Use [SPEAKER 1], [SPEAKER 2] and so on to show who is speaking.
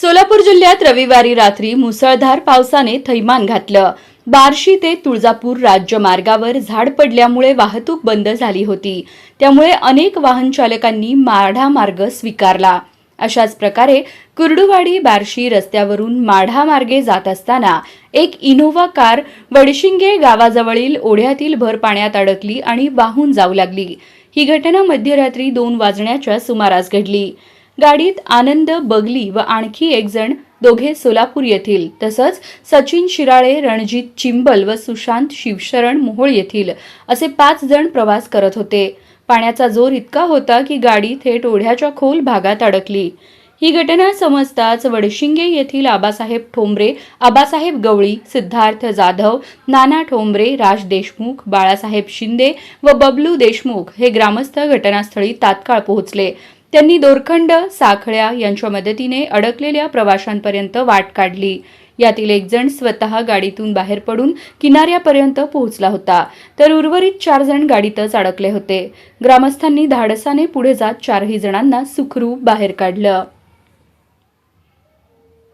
[SPEAKER 1] सोलापूर जिल्ह्यात रविवारी रात्री मुसळधार पावसाने थैमान घातलं. बार्शी ते तुळजापूर राज्य मार्गावर झाड पडल्यामुळे वाहतूक बंद झाली होती. त्यामुळे अनेक वाहन चालकांनी माढा मार्ग स्वीकारला. अशाच प्रकारे कुर्डुवाडी बार्शी रस्त्यावरून माढा मार्गे जात असताना एक इनोव्हा कार वडशिंगे गावाजवळील ओढ्यातील भर पाण्यात अडकली आणि वाहून जाऊ लागली. ही घटना मध्यरात्री दोन वाजण्याच्या सुमारास घडली. गाडीत आनंद बगली व आणखी एक जण दोघे सोलापूर येथील. तसंच सचिन शिराळे रणजित चिंबल व सुशांत शिवशरण मोहोळ येथील असे पाच जण प्रवास करत होते. पाण्याचा जोर इतका होता की गाडी थेट ओढ्याच्या खोल भागात अडकली. ही घटना समजताच वडशिंगे येथील आबासाहेब ठोंबरे आबासाहेब गवळी सिद्धार्थ जाधव नाना ठोंबरे राज देशमुख बाळासाहेब शिंदे व बबलू देशमुख हे ग्रामस्थ घटनास्थळी तात्काळ पोहोचले. त्यांनी दोरखंड साखळ्या यांच्या मदतीने अडकलेल्या प्रवाशांपर्यंत वाट काढली. यातील एक जण स्वतः गाडीतून बाहेर पडून किनाऱ्यापर्यंत पोहोचला होता. तर उर्वरित चार जण गाडीतच अडकले होते. ग्रामस्थांनी धाडसाने पुढे जात चारही जणांना सुखरूप बाहेर काढलं.